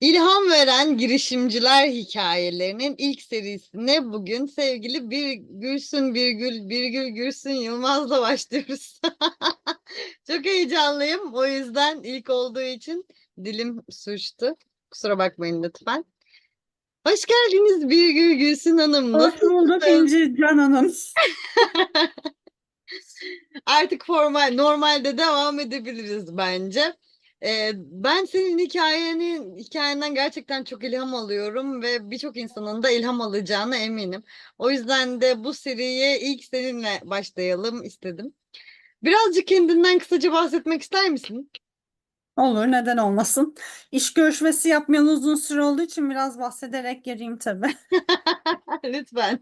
İlham veren girişimciler hikayelerinin ilk serisine bugün sevgili bir Gülsün Birgül Birgül Gülsün Yılmaz'la başlıyoruz. Çok heyecanlıyım. O yüzden ilk olduğu için dilim sürçtü. Kusura bakmayın lütfen. Hoş geldiniz Birgül Gülsün Hanım. Hoş bulduk? İnci Can Hanım. Artık formal, normalde devam edebiliriz bence. Ee, ben senin hikayenin hikayenden gerçekten çok ilham alıyorum ve birçok insanın da ilham alacağına eminim. O yüzden de bu seriye ilk seninle başlayalım istedim. Birazcık kendinden kısaca bahsetmek ister misin? Olur, neden olmasın? İş görüşmesi yapmayalı uzun süre olduğu için biraz bahsederek gireyim tabii. Lütfen.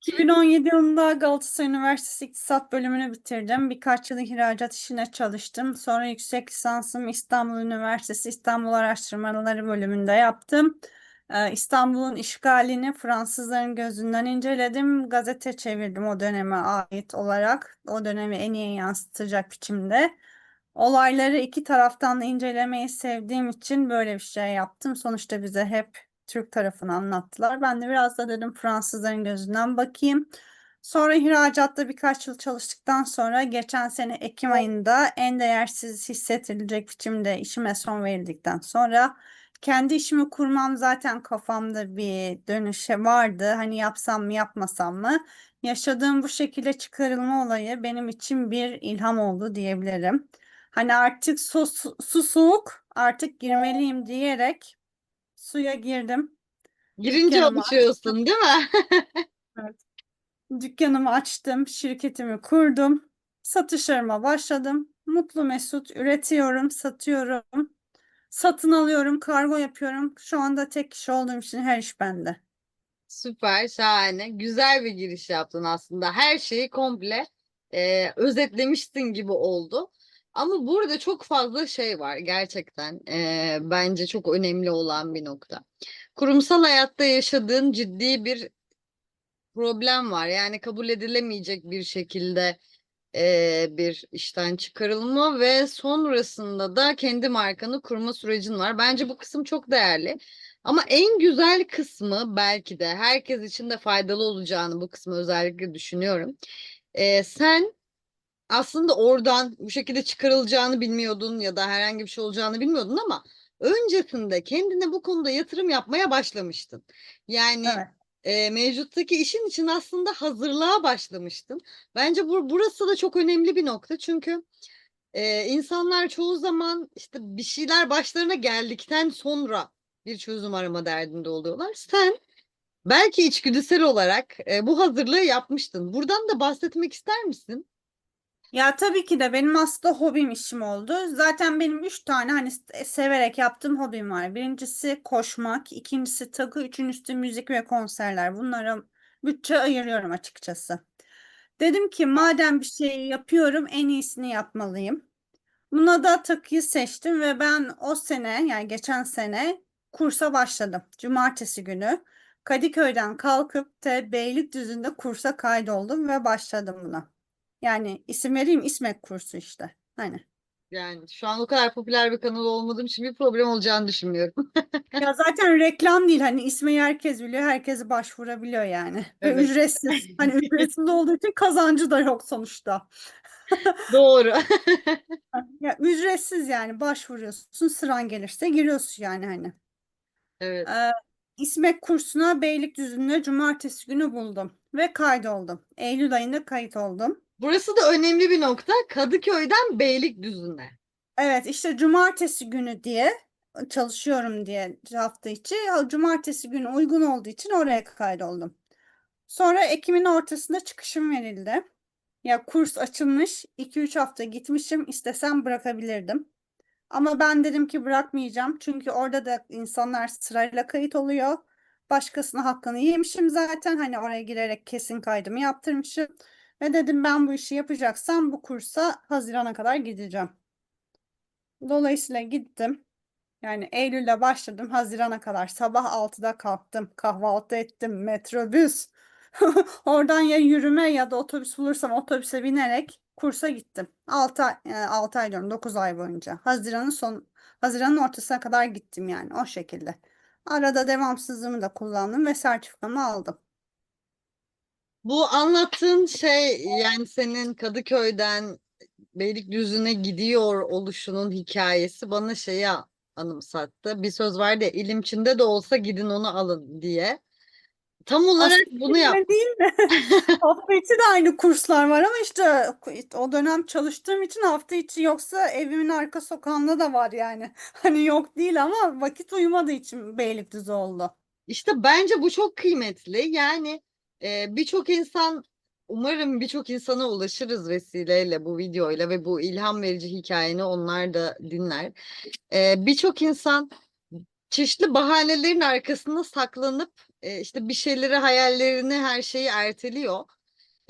2017 yılında Galatasaray Üniversitesi İktisat bölümünü bitirdim. Birkaç yıl ihracat işine çalıştım. Sonra yüksek lisansımı İstanbul Üniversitesi İstanbul Araştırmaları bölümünde yaptım. Ee, İstanbul'un işgalini Fransızların gözünden inceledim. Gazete çevirdim o döneme ait olarak. O dönemi en iyi yansıtacak biçimde. Olayları iki taraftan incelemeyi sevdiğim için böyle bir şey yaptım. Sonuçta bize hep Türk tarafını anlattılar. Ben de biraz da dedim Fransızların gözünden bakayım. Sonra ihracatta birkaç yıl çalıştıktan sonra geçen sene Ekim ayında en değersiz hissedilecek biçimde işime son verildikten sonra kendi işimi kurmam zaten kafamda bir dönüşe vardı. Hani yapsam mı yapmasam mı? Yaşadığım bu şekilde çıkarılma olayı benim için bir ilham oldu diyebilirim. Hani artık su, su, su soğuk artık girmeliyim diyerek suya girdim. Girince Dükkanımı alışıyorsun, değil mi? Dükkanımı açtım, şirketimi kurdum, satışlarıma başladım. Mutlu Mesut üretiyorum, satıyorum, satın alıyorum, kargo yapıyorum. Şu anda tek kişi olduğum için her iş bende. Süper, şahane. Güzel bir giriş yaptın aslında. Her şeyi komple e, özetlemişsin gibi oldu. Ama burada çok fazla şey var gerçekten. e, bence çok önemli olan bir nokta. Kurumsal hayatta yaşadığın ciddi bir problem var. Yani kabul edilemeyecek bir şekilde e, bir işten çıkarılma ve sonrasında da kendi markanı kurma sürecin var. Bence bu kısım çok değerli. Ama en güzel kısmı belki de herkes için de faydalı olacağını bu kısmı özellikle düşünüyorum. E, sen aslında oradan bu şekilde çıkarılacağını bilmiyordun ya da herhangi bir şey olacağını bilmiyordun ama öncesinde kendine bu konuda yatırım yapmaya başlamıştın. Yani Evet. e, mevcuttaki işin için aslında hazırlığa başlamıştın. Bence bu burası da çok önemli bir nokta çünkü e, insanlar çoğu zaman işte bir şeyler başlarına geldikten sonra bir çözüm arama derdinde oluyorlar. Sen belki içgüdüsel olarak e, bu hazırlığı yapmıştın. Buradan da bahsetmek ister misin? Ya tabii ki de benim aslında hobim işim oldu. Zaten benim üç tane hani s- severek yaptığım hobim var. Birincisi koşmak, ikincisi takı, üçüncüsü müzik ve konserler. Bunlara bütçe ayırıyorum açıkçası. Dedim ki madem bir şey yapıyorum en iyisini yapmalıyım. Buna da takıyı seçtim ve ben o sene yani geçen sene kursa başladım. Cumartesi günü Kadıköy'den kalkıp da Beylikdüzü'nde kursa kaydoldum ve başladım buna. Yani isim vereyim İSMEK kursu işte. Hani. Yani şu an o kadar popüler bir kanal olmadığım için bir problem olacağını düşünmüyorum. Ya zaten reklam değil hani ismi herkes biliyor, herkes başvurabiliyor yani. Ve Evet. ücretsiz. Hani ücretsiz olduğu için kazancı da yok sonuçta. Doğru. Ya ücretsiz yani başvuruyorsun, sıran gelirse giriyorsun yani hani. Evet. Ee, İSMEK kursuna Beylikdüzü'nde cumartesi günü buldum ve kaydoldum. Eylül ayında kayıt oldum. Burası da önemli bir nokta. Kadıköy'den Beylikdüzü'ne. Evet işte cumartesi günü diye çalışıyorum diye hafta içi. Cumartesi günü uygun olduğu için oraya kaydoldum. Sonra Ekim'in ortasında çıkışım verildi. Ya kurs açılmış, 2-3 hafta gitmişim, istesem bırakabilirdim. Ama ben dedim ki bırakmayacağım. Çünkü orada da insanlar sırayla kayıt oluyor. Başkasının hakkını yemişim zaten. Hani oraya girerek kesin kaydımı yaptırmışım. Ve dedim ben bu işi yapacaksam bu kursa Haziran'a kadar gideceğim. Dolayısıyla gittim. Yani Eylül'de başladım. Haziran'a kadar sabah 6'da kalktım. Kahvaltı ettim. Metrobüs. Oradan ya yürüme ya da otobüs bulursam otobüse binerek kursa gittim. 6 ay, 6 ay diyorum 9 ay boyunca. Haziran'ın son Haziran'ın ortasına kadar gittim yani o şekilde. Arada devamsızlığımı da kullandım ve sertifikamı aldım. Bu anlattığın şey yani senin Kadıköy'den Beylikdüzü'ne gidiyor oluşunun hikayesi bana şeyi anımsattı. Bir söz vardı ya ilim Çin'de de olsa gidin onu alın diye. Tam olarak Aslında bunu yap. değil mi? Hafta içi de aynı kurslar var ama işte o dönem çalıştığım için hafta içi yoksa evimin arka sokağında da var yani. Hani yok değil ama vakit uyumadığı için Beylikdüzü oldu. İşte bence bu çok kıymetli. Yani e, birçok insan umarım birçok insana ulaşırız vesileyle bu videoyla ve bu ilham verici hikayeni onlar da dinler. E, birçok insan çeşitli bahanelerin arkasında saklanıp e, işte bir şeyleri hayallerini her şeyi erteliyor.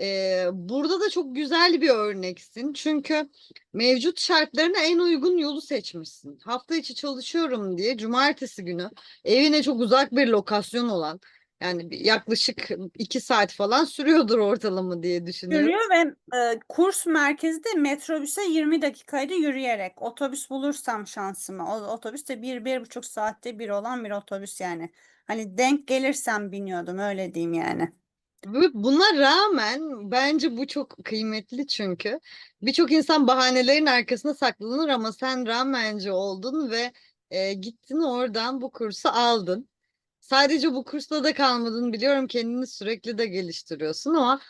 E, burada da çok güzel bir örneksin. Çünkü mevcut şartlarına en uygun yolu seçmişsin. Hafta içi çalışıyorum diye cumartesi günü evine çok uzak bir lokasyon olan yani yaklaşık iki saat falan sürüyordur ortalama diye düşünüyorum. Yürüyor ve e, kurs merkezi de metrobüse 20 dakikaydı yürüyerek. Otobüs bulursam şansıma. O otobüs de bir, bir buçuk saatte bir olan bir otobüs yani. Hani denk gelirsem biniyordum öyle diyeyim yani. Buna rağmen bence bu çok kıymetli çünkü birçok insan bahanelerin arkasına saklanır ama sen rağmenci oldun ve e, gittin oradan bu kursu aldın. Sadece bu kursla da kalmadın biliyorum kendini sürekli de geliştiriyorsun ama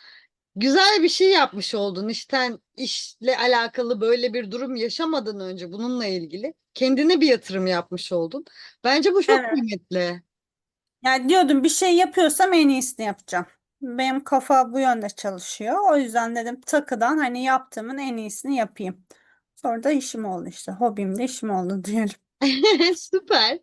güzel bir şey yapmış oldun. İşten işle alakalı böyle bir durum yaşamadan önce bununla ilgili kendine bir yatırım yapmış oldun. Bence bu çok Evet. kıymetli. Yani diyordum bir şey yapıyorsam en iyisini yapacağım. Benim kafa bu yönde çalışıyor. O yüzden dedim takıdan hani yaptığımın en iyisini yapayım. Sonra da işim oldu işte. Hobim de işim oldu diyelim. Süper.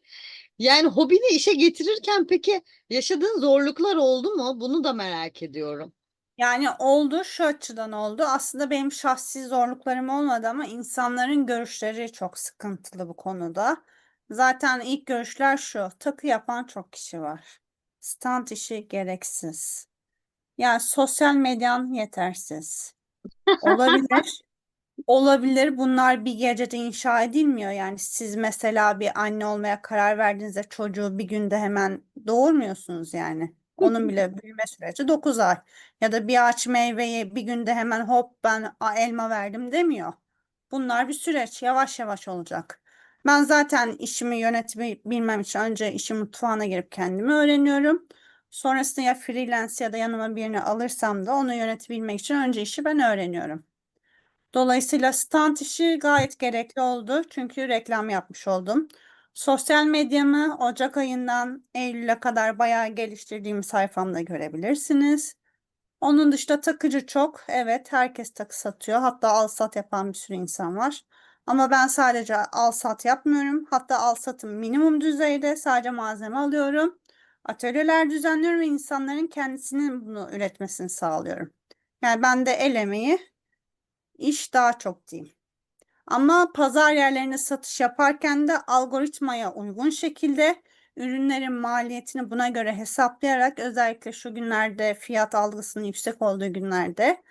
Yani hobini işe getirirken peki yaşadığın zorluklar oldu mu? Bunu da merak ediyorum. Yani oldu şu açıdan oldu. Aslında benim şahsi zorluklarım olmadı ama insanların görüşleri çok sıkıntılı bu konuda. Zaten ilk görüşler şu. Takı yapan çok kişi var. Stand işi gereksiz. Yani sosyal medyan yetersiz. Olabilir. Olabilir. Bunlar bir gecede inşa edilmiyor. Yani siz mesela bir anne olmaya karar verdiğinizde çocuğu bir günde hemen doğurmuyorsunuz yani. Onun bile büyüme süreci 9 ay. Ya da bir ağaç meyveyi bir günde hemen hop ben a- elma verdim demiyor. Bunlar bir süreç. Yavaş yavaş olacak. Ben zaten işimi yönetebilmem için önce işin mutfağına girip kendimi öğreniyorum. Sonrasında ya freelance ya da yanıma birini alırsam da onu yönetebilmek için önce işi ben öğreniyorum. Dolayısıyla stand işi gayet gerekli oldu. Çünkü reklam yapmış oldum. Sosyal medyamı Ocak ayından Eylül'e kadar bayağı geliştirdiğim sayfamda görebilirsiniz. Onun dışında takıcı çok. Evet, herkes takı satıyor. Hatta al sat yapan bir sürü insan var. Ama ben sadece al sat yapmıyorum. Hatta al satım minimum düzeyde sadece malzeme alıyorum. Atölyeler düzenliyorum ve insanların kendisinin bunu üretmesini sağlıyorum. Yani ben de el emeği iş daha çok diyeyim. Ama pazar yerlerine satış yaparken de algoritmaya uygun şekilde ürünlerin maliyetini buna göre hesaplayarak özellikle şu günlerde fiyat algısının yüksek olduğu günlerde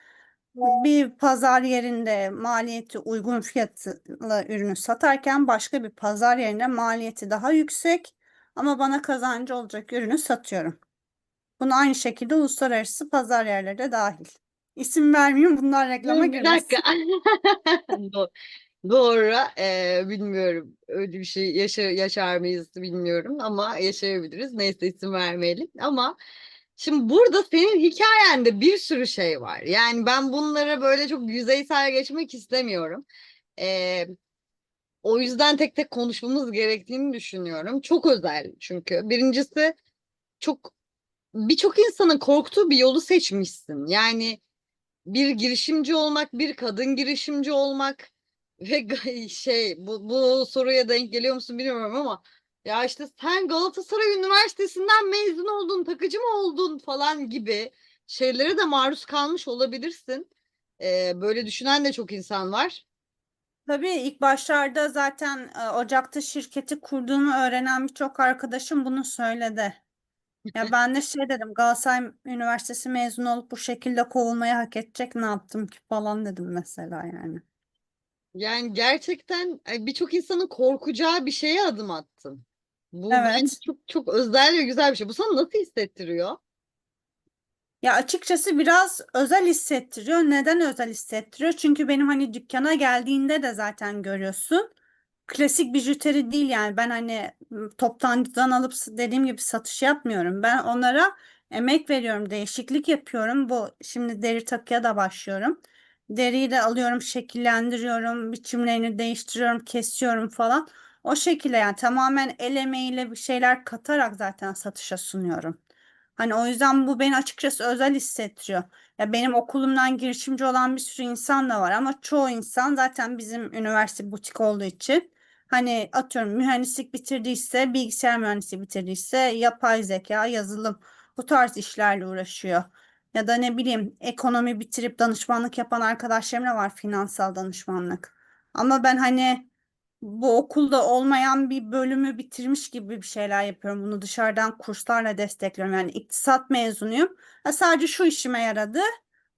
bir pazar yerinde maliyeti uygun fiyatlı ürünü satarken başka bir pazar yerinde maliyeti daha yüksek ama bana kazancı olacak ürünü satıyorum. Bunu aynı şekilde uluslararası pazar yerleri de dahil. İsim vermeyeyim bunlar reklama Bir girmesin. dakika. Do- Doğru. eee, bilmiyorum. Öyle bir şey yaşa yaşar mıyız bilmiyorum ama yaşayabiliriz. Neyse isim vermeyelim. Ama şimdi burada senin hikayende bir sürü şey var. Yani ben bunlara böyle çok yüzeysel geçmek istemiyorum. Eee, o yüzden tek tek konuşmamız gerektiğini düşünüyorum. Çok özel çünkü. Birincisi çok birçok insanın korktuğu bir yolu seçmişsin. Yani bir girişimci olmak, bir kadın girişimci olmak ve şey bu, bu soruya denk geliyor musun bilmiyorum ama ya işte sen Galatasaray Üniversitesi'nden mezun oldun, takıcı mı oldun falan gibi şeylere de maruz kalmış olabilirsin. Ee, böyle düşünen de çok insan var. Tabii ilk başlarda zaten e, Ocak'ta şirketi kurduğumu öğrenen birçok arkadaşım bunu söyledi. Ya ben de şey dedim Galatasaray Üniversitesi mezunu olup bu şekilde kovulmayı hak edecek ne yaptım ki falan dedim mesela yani. Yani gerçekten e, birçok insanın korkacağı bir şeye adım attın. Bu bence Evet. çok çok özel ve güzel bir şey. Bu sana nasıl hissettiriyor? Ya açıkçası biraz özel hissettiriyor. Neden özel hissettiriyor? Çünkü benim hani dükkana geldiğinde de zaten görüyorsun. Klasik bijuteri değil yani. Ben hani toptancıdan alıp dediğim gibi satış yapmıyorum. Ben onlara emek veriyorum, değişiklik yapıyorum. Bu şimdi deri takıya da başlıyorum. Deriyi de alıyorum, şekillendiriyorum, biçimlerini değiştiriyorum, kesiyorum falan. O şekilde yani tamamen el emeğiyle bir şeyler katarak zaten satışa sunuyorum. Hani o yüzden bu beni açıkçası özel hissettiriyor. Ya benim okulumdan girişimci olan bir sürü insan da var ama çoğu insan zaten bizim üniversite butik olduğu için hani atıyorum mühendislik bitirdiyse, bilgisayar mühendisliği bitirdiyse, yapay zeka, yazılım bu tarz işlerle uğraşıyor. Ya da ne bileyim ekonomi bitirip danışmanlık yapan arkadaşlarım da var finansal danışmanlık. Ama ben hani bu okulda olmayan bir bölümü bitirmiş gibi bir şeyler yapıyorum. Bunu dışarıdan kurslarla destekliyorum. Yani iktisat mezunuyum. Ha, sadece şu işime yaradı.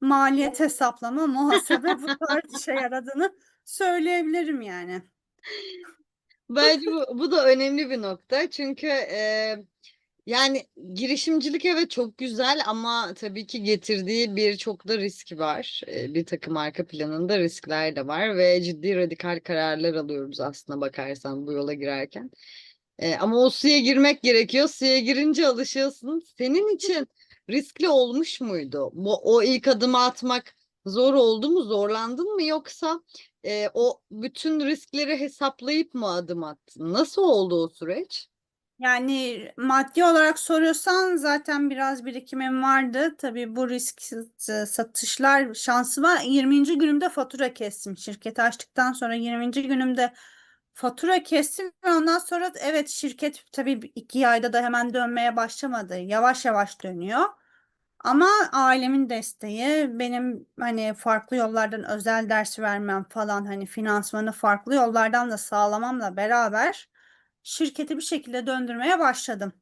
Maliyet hesaplama, muhasebe bu tarz işe yaradığını söyleyebilirim yani. Bence bu, bu da önemli bir nokta. Çünkü e, yani girişimcilik evet çok güzel ama tabii ki getirdiği birçok da risk var. E, bir takım arka planında riskler de var ve ciddi radikal kararlar alıyoruz aslına bakarsan bu yola girerken. E, ama o suya girmek gerekiyor. Suya girince alışıyorsun. Senin için riskli olmuş muydu? Bu o ilk adımı atmak zor oldu mu? Zorlandın mı yoksa e, o bütün riskleri hesaplayıp mı adım attın? Nasıl oldu o süreç? Yani maddi olarak soruyorsan zaten biraz birikimim vardı. Tabii bu risk satışlar şansıma 20. günümde fatura kestim. Şirketi açtıktan sonra 20. günümde fatura kestim ve ondan sonra evet şirket tabii iki ayda da hemen dönmeye başlamadı. Yavaş yavaş dönüyor. Ama ailemin desteği, benim hani farklı yollardan özel ders vermem falan hani finansmanı farklı yollardan da sağlamamla beraber şirketi bir şekilde döndürmeye başladım.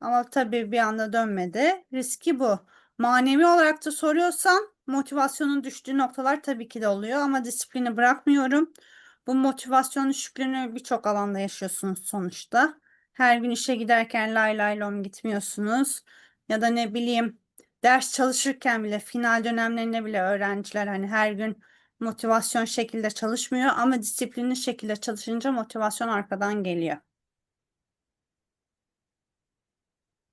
Ama tabii bir anda dönmedi. Riski bu. Manevi olarak da soruyorsan motivasyonun düştüğü noktalar tabii ki de oluyor ama disiplini bırakmıyorum. Bu motivasyon düşüklüğünü birçok alanda yaşıyorsunuz sonuçta. Her gün işe giderken lay lay lom gitmiyorsunuz. Ya da ne bileyim ders çalışırken bile final dönemlerinde bile öğrenciler hani her gün motivasyon şekilde çalışmıyor ama disiplinli şekilde çalışınca motivasyon arkadan geliyor.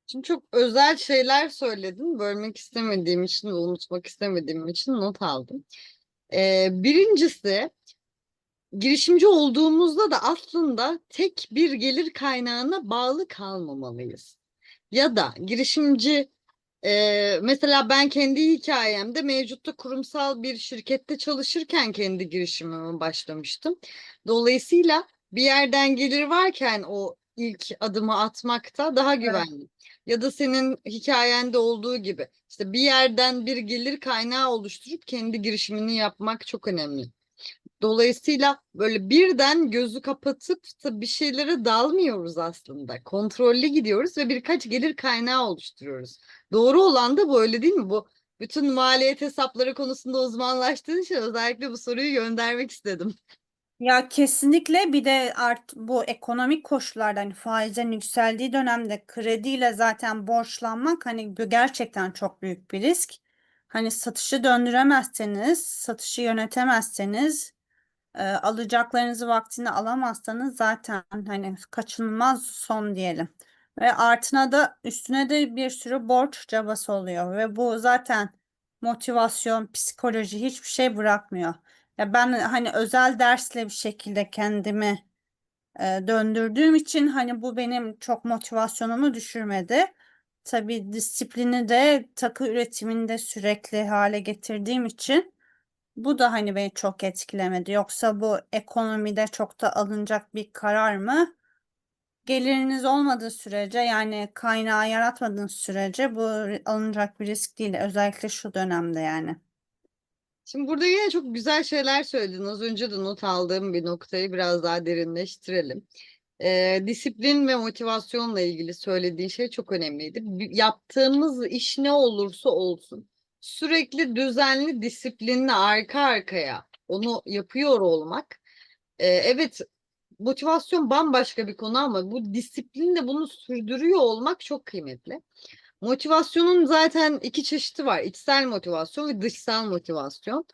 Şimdi çok özel şeyler söyledin. Bölmek istemediğim için unutmak istemediğim için not aldım. Ee, birincisi girişimci olduğumuzda da aslında tek bir gelir kaynağına bağlı kalmamalıyız. Ya da girişimci e, mesela ben kendi hikayemde mevcutta kurumsal bir şirkette çalışırken kendi girişimime başlamıştım. Dolayısıyla bir yerden gelir varken o ilk adımı atmakta daha güvenli. Ya da senin hikayende olduğu gibi işte bir yerden bir gelir kaynağı oluşturup kendi girişimini yapmak çok önemli. Dolayısıyla böyle birden gözü kapatıp da bir şeylere dalmıyoruz aslında. Kontrollü gidiyoruz ve birkaç gelir kaynağı oluşturuyoruz. Doğru olan da bu öyle değil mi? Bu bütün maliyet hesapları konusunda uzmanlaştığın için özellikle bu soruyu göndermek istedim. Ya kesinlikle bir de art bu ekonomik koşullarda hani faizlerin yükseldiği dönemde krediyle zaten borçlanmak hani gerçekten çok büyük bir risk. Hani satışı döndüremezseniz, satışı yönetemezseniz, e, alacaklarınızı vaktinde alamazsanız zaten hani kaçınılmaz son diyelim. Ve artına da üstüne de bir sürü borç cabası oluyor ve bu zaten motivasyon, psikoloji hiçbir şey bırakmıyor. Ya ben hani özel dersle bir şekilde kendimi e, döndürdüğüm için hani bu benim çok motivasyonumu düşürmedi. Tabii disiplini de takı üretiminde sürekli hale getirdiğim için bu da hani beni çok etkilemedi. Yoksa bu ekonomide çok da alınacak bir karar mı? Geliriniz olmadığı sürece yani kaynağı yaratmadığınız sürece bu alınacak bir risk değil. Özellikle şu dönemde yani. Şimdi burada yine çok güzel şeyler söyledin. Az önce de not aldığım bir noktayı biraz daha derinleştirelim. Ee, disiplin ve motivasyonla ilgili söylediğin şey çok önemliydi. Yaptığımız iş ne olursa olsun sürekli düzenli, disiplinli arka arkaya onu yapıyor olmak. Ee, evet motivasyon bambaşka bir konu ama bu disiplinle bunu sürdürüyor olmak çok kıymetli. Motivasyonun zaten iki çeşidi var. İçsel motivasyon ve dışsal motivasyon.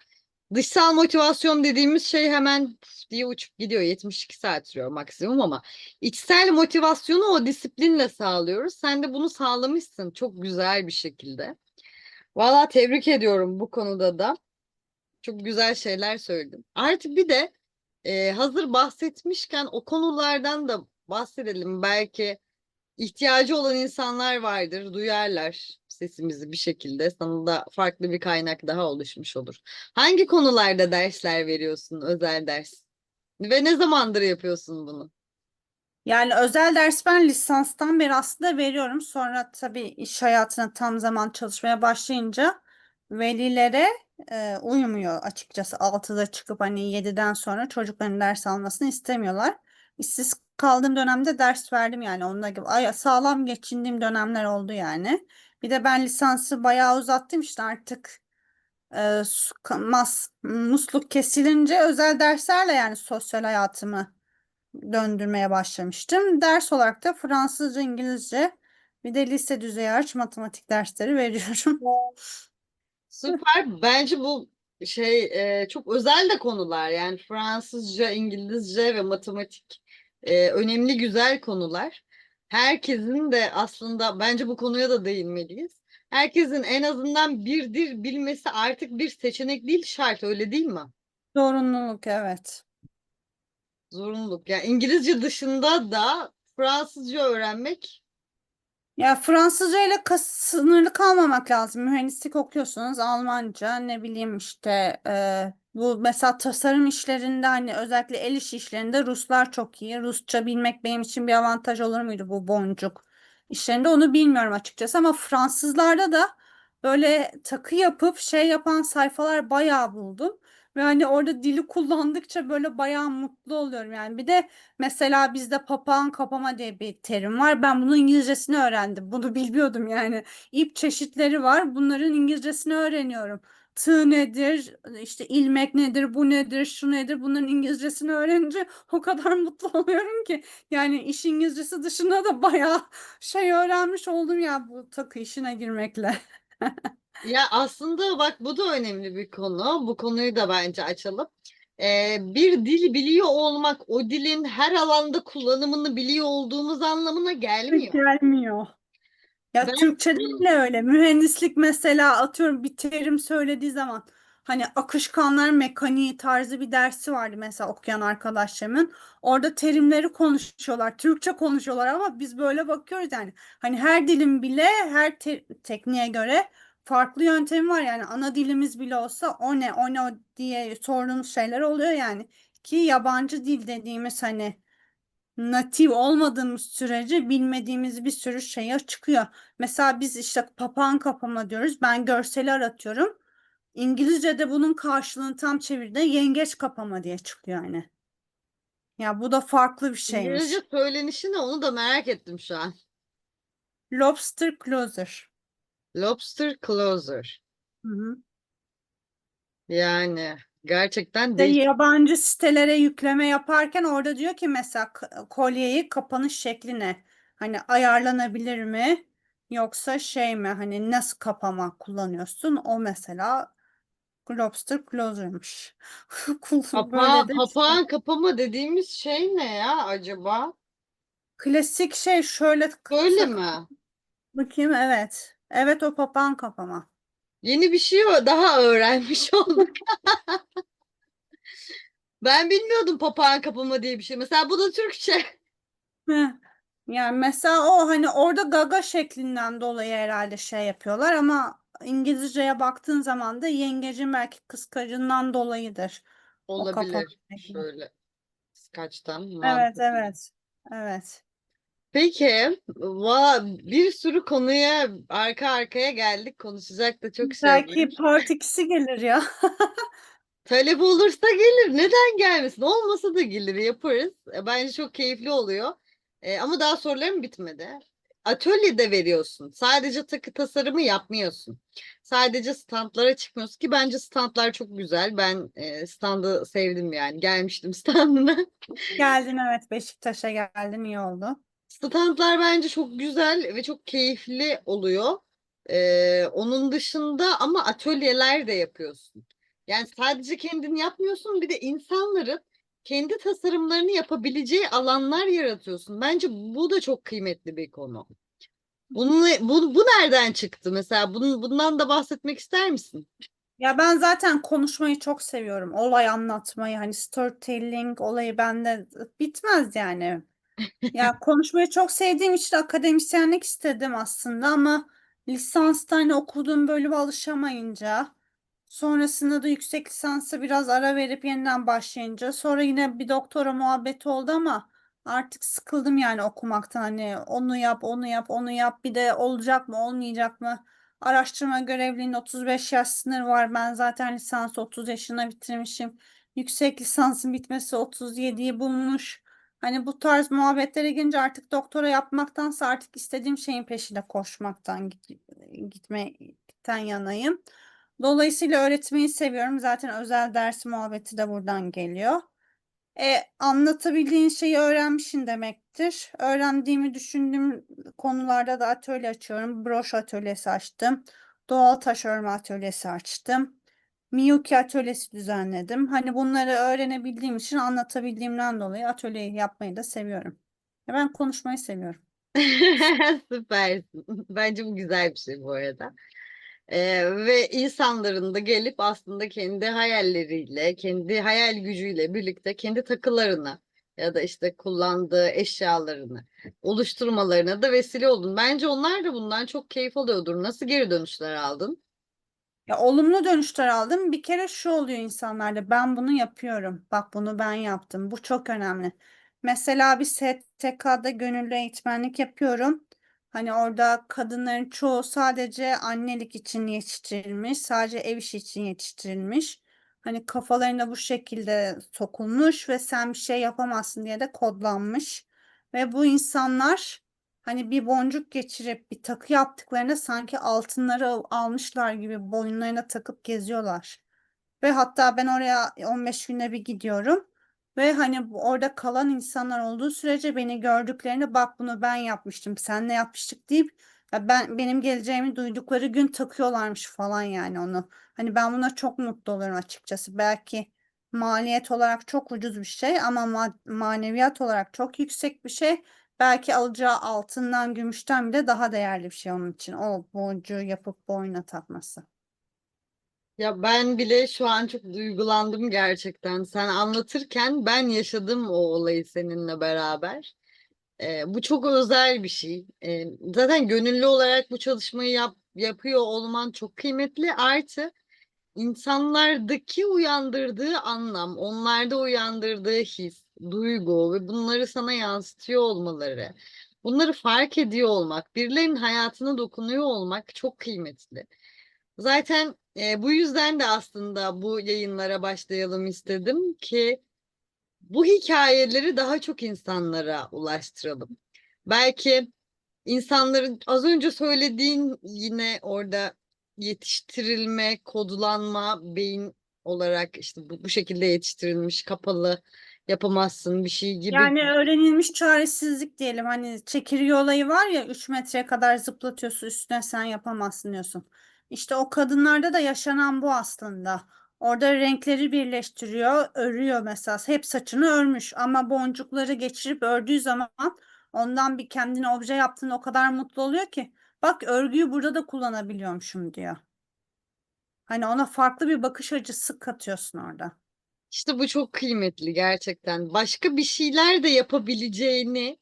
Dışsal motivasyon dediğimiz şey hemen diye uçup gidiyor. 72 saat sürüyor maksimum ama içsel motivasyonu o disiplinle sağlıyoruz. Sen de bunu sağlamışsın çok güzel bir şekilde. Valla tebrik ediyorum bu konuda da. Çok güzel şeyler söyledin. Artık bir de e, hazır bahsetmişken o konulardan da bahsedelim. Belki ihtiyacı olan insanlar vardır, duyarlar sesimizi bir şekilde. Sana da farklı bir kaynak daha oluşmuş olur. Hangi konularda dersler veriyorsun, özel ders? Ve ne zamandır yapıyorsun bunu? Yani özel ders ben lisanstan beri aslında veriyorum. Sonra tabii iş hayatına tam zaman çalışmaya başlayınca velilere e, uymuyor açıkçası. 6'da çıkıp hani 7'den sonra çocukların ders almasını istemiyorlar. İşsiz kaldığım dönemde ders verdim yani onunla gibi ay, sağlam geçindiğim dönemler oldu yani. Bir de ben lisansı bayağı uzattım işte artık e, mas, musluk kesilince özel derslerle yani sosyal hayatımı döndürmeye başlamıştım. Ders olarak da Fransızca, İngilizce bir de lise düzeyi hariç matematik dersleri veriyorum. Süper. Bence bu şey e, çok özel de konular. Yani Fransızca, İngilizce ve matematik e, önemli güzel konular. Herkesin de aslında bence bu konuya da değinmeliyiz. Herkesin en azından bir dil bilmesi artık bir seçenek değil şart öyle değil mi? Zorunluluk evet. Zorunluluk. Yani İngilizce dışında da Fransızca öğrenmek Ya Fransızca ile sınırlı kalmamak lazım. Mühendislik okuyorsunuz Almanca ne bileyim işte e, bu mesela tasarım işlerinde hani özellikle el işi işlerinde Ruslar çok iyi. Rusça bilmek benim için bir avantaj olur muydu bu boncuk işlerinde onu bilmiyorum açıkçası ama Fransızlarda da böyle takı yapıp şey yapan sayfalar bayağı buldum. Ve hani orada dili kullandıkça böyle bayağı mutlu oluyorum yani. Bir de Mesela bizde papağan kapama diye bir terim var. Ben bunun İngilizcesini öğrendim. Bunu bilmiyordum yani. İp çeşitleri var. Bunların İngilizcesini öğreniyorum. Tığ nedir, işte ilmek nedir, bu nedir, şu nedir. Bunların İngilizcesini öğrenince o kadar mutlu oluyorum ki. Yani iş İngilizcesi dışında da bayağı şey öğrenmiş oldum ya bu takı işine girmekle. Ya aslında bak bu da önemli bir konu. Bu konuyu da bence açalım. Ee, bir dil biliyor olmak o dilin her alanda kullanımını biliyor olduğumuz anlamına gelmiyor. Gelmiyor. Ya Ben- Türkçe'de bile öyle. Mühendislik mesela atıyorum bir terim söylediği zaman hani akışkanlar mekaniği tarzı bir dersi vardı mesela okuyan arkadaşlarımın. Orada terimleri konuşuyorlar. Türkçe konuşuyorlar ama biz böyle bakıyoruz yani. Hani her dilin bile her te- tekniğe göre farklı yöntemi var yani ana dilimiz bile olsa o ne o ne o diye sorduğumuz şeyler oluyor yani. Ki yabancı dil dediğimiz hani natif olmadığımız sürece bilmediğimiz bir sürü şeye çıkıyor. Mesela biz işte papağan kapama diyoruz. Ben görseli aratıyorum. İngilizce'de bunun karşılığını tam çeviride yengeç kapama diye çıkıyor yani. Ya bu da farklı bir şeymiş. İngilizce söylenişi ne onu da merak ettim şu an. Lobster closer. Lobster closer. Hı hı. Yani gerçekten değişik. yabancı sitelere yükleme yaparken orada diyor ki mesela kolyeyi kapanış şekli ne? Hani ayarlanabilir mi? Yoksa şey mi? Hani nasıl kapama kullanıyorsun? O mesela Lobster Closer'mış. Böyle de papağan kapama dediğimiz şey ne ya acaba? klasik şey şöyle Böyle mi? bakayım evet. Evet o papağan kapama. Yeni bir şey ö- daha öğrenmiş olduk. Ben bilmiyordum papağan kapama diye bir şey. Mesela bu da Türkçe. Heh. Yani mesela o hani orada gaga şeklinden dolayı herhalde şey yapıyorlar ama İngilizceye baktığın zaman da yengecin belki kıskacından dolayıdır. O kapama Olabilir. şekli. Şöyle kaçtan Evet mantıklı. evet. Evet. Peki, va- bir sürü konuya arka arkaya geldik. Konuşacak da çok şey Belki var. part 2'si gelir ya. Talep olursa gelir. Neden gelmesin? Olmasa da gelir, yaparız. E, Bence çok keyifli oluyor. E, ama daha sorularım bitmedi. atölyede veriyorsun. Sadece takı tasarımı yapmıyorsun. Sadece standlara çıkmıyorsun ki bence standlar çok güzel. Ben e, standı sevdim yani. Gelmiştim standına. Geldin evet Beşiktaş'a geldin iyi oldu. Standlar bence çok güzel ve çok keyifli oluyor. Ee, onun dışında ama atölyeler de yapıyorsun. Yani sadece kendin yapmıyorsun bir de insanların kendi tasarımlarını yapabileceği alanlar yaratıyorsun. Bence bu da çok kıymetli bir konu. Bunu, bu, bu nereden çıktı mesela? Bunun, bundan da bahsetmek ister misin? Ya ben zaten konuşmayı çok seviyorum. Olay anlatmayı hani storytelling olayı bende bitmez yani. Ya konuşmayı çok sevdiğim için akademisyenlik istedim aslında ama lisansta hani okuduğum bölüme alışamayınca sonrasında da yüksek lisansa biraz ara verip yeniden başlayınca sonra yine bir doktora muhabbeti oldu ama artık sıkıldım yani okumaktan. Hani onu yap onu yap onu yap bir de olacak mı olmayacak mı? Araştırma görevliliğinin 35 yaş sınırı var. Ben zaten lisansı 30 yaşına bitirmişim. Yüksek lisansın bitmesi 37'yi bulmuş Hani bu tarz muhabbetlere gelince artık doktora yapmaktansa artık istediğim şeyin peşinde koşmaktan git- gitmekten yanayım. Dolayısıyla öğretmeyi seviyorum. Zaten özel ders muhabbeti de buradan geliyor. E, anlatabildiğin şeyi öğrenmişsin demektir. Öğrendiğimi düşündüğüm konularda da atölye açıyorum. Broş atölyesi açtım. Doğal taş örme atölyesi açtım. Miyuki atölyesi düzenledim. Hani bunları öğrenebildiğim için anlatabildiğimden dolayı atölye yapmayı da seviyorum. Ben konuşmayı seviyorum. Süpersin. Bence bu güzel bir şey bu arada. Ee, ve insanların da gelip aslında kendi hayalleriyle, kendi hayal gücüyle birlikte kendi takılarını ya da işte kullandığı eşyalarını oluşturmalarına da vesile oldun. Bence onlar da bundan çok keyif alıyordur. Nasıl geri dönüşler aldın? Ya olumlu dönüşler aldım. Bir kere şu oluyor insanlarda. Ben bunu yapıyorum. Bak bunu ben yaptım. Bu çok önemli. Mesela bir STK'da gönüllü eğitmenlik yapıyorum. Hani orada kadınların çoğu sadece annelik için yetiştirilmiş, sadece ev işi için yetiştirilmiş. Hani kafalarına bu şekilde sokulmuş ve sen bir şey yapamazsın diye de kodlanmış. Ve bu insanlar Hani bir boncuk geçirip bir takı yaptıklarında sanki altınları al- almışlar gibi boyunlarına takıp geziyorlar. Ve hatta ben oraya 15 günde bir gidiyorum. Ve hani orada kalan insanlar olduğu sürece beni gördüklerinde bak bunu ben yapmıştım, senle yapmıştık deyip ya ben benim geleceğimi duydukları gün takıyorlarmış falan yani onu. Hani ben buna çok mutlu olurum açıkçası. Belki maliyet olarak çok ucuz bir şey ama ma- maneviyat olarak çok yüksek bir şey. Belki alacağı altından, gümüşten bile daha değerli bir şey onun için. O boncuğu yapıp boynuna takması. Ya ben bile şu an çok duygulandım gerçekten. Sen anlatırken ben yaşadım o olayı seninle beraber. Ee, bu çok özel bir şey. Ee, zaten gönüllü olarak bu çalışmayı yap, yapıyor olman çok kıymetli. Artı insanlardaki uyandırdığı anlam, onlarda uyandırdığı his, duygu ve bunları sana yansıtıyor olmaları, bunları fark ediyor olmak, birilerinin hayatına dokunuyor olmak çok kıymetli. Zaten e, bu yüzden de aslında bu yayınlara başlayalım istedim ki bu hikayeleri daha çok insanlara ulaştıralım. Belki insanların az önce söylediğin yine orada yetiştirilme, kodlanma, beyin olarak işte bu, bu şekilde yetiştirilmiş, kapalı, yapamazsın bir şey gibi. Yani öğrenilmiş çaresizlik diyelim. Hani çekirge olayı var ya 3 metreye kadar zıplatıyorsun üstüne sen yapamazsın diyorsun. İşte o kadınlarda da yaşanan bu aslında. Orada renkleri birleştiriyor, örüyor mesela. Hep saçını örmüş ama boncukları geçirip ördüğü zaman ondan bir kendine obje yaptığında o kadar mutlu oluyor ki. Bak örgüyü burada da kullanabiliyormuşum diyor. Hani ona farklı bir bakış açısı katıyorsun orada. İşte bu çok kıymetli gerçekten. Başka bir şeyler de yapabileceğini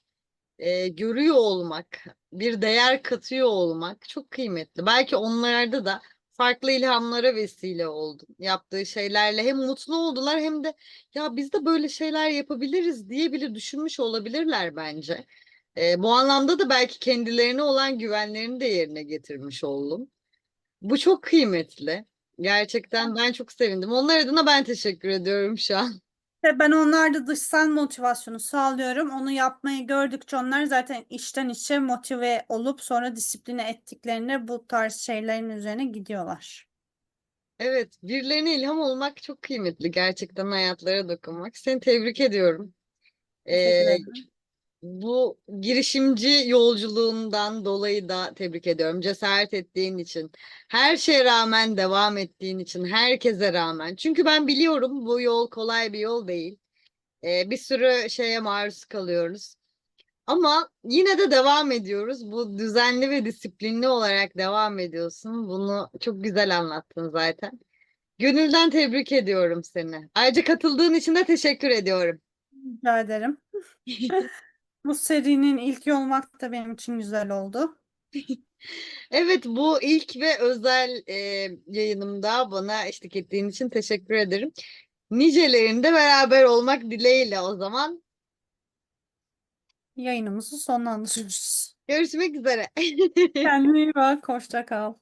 e, görüyor olmak, bir değer katıyor olmak çok kıymetli. Belki onlarda da farklı ilhamlara vesile oldu. Yaptığı şeylerle hem mutlu oldular hem de ya biz de böyle şeyler yapabiliriz diye bile düşünmüş olabilirler bence. E, bu anlamda da belki kendilerine olan güvenlerini de yerine getirmiş oldum. Bu çok kıymetli. Gerçekten ben çok sevindim. Onlar adına ben teşekkür ediyorum şu an. Ve ben onlarda dışsal motivasyonu sağlıyorum. Onu yapmayı gördükçe onlar zaten içten içe motive olup sonra disipline ettiklerinde bu tarz şeylerin üzerine gidiyorlar. Evet, birilerine ilham olmak çok kıymetli. Gerçekten hayatlara dokunmak. Seni tebrik ediyorum. Teşekkür Ee, ederim. Bu girişimci yolculuğundan dolayı da tebrik ediyorum. Cesaret ettiğin için, her şeye rağmen devam ettiğin için, herkese rağmen. Çünkü ben biliyorum bu yol kolay bir yol değil. Ee, bir sürü şeye maruz kalıyoruz. Ama yine de devam ediyoruz. Bu düzenli ve disiplinli olarak devam ediyorsun. Bunu çok güzel anlattın zaten. Gönülden tebrik ediyorum seni. Ayrıca katıldığın için de teşekkür ediyorum. Rica ederim. Bu serinin ilki olmak da benim için güzel oldu. Evet, bu ilk ve özel e, yayınımda bana eşlik ettiğin için teşekkür ederim. Nicelerinde beraber olmak dileğiyle o zaman Yayınımızı sonlandırıyoruz. görüşmek üzere. Kendine iyi bak, hoşça kal.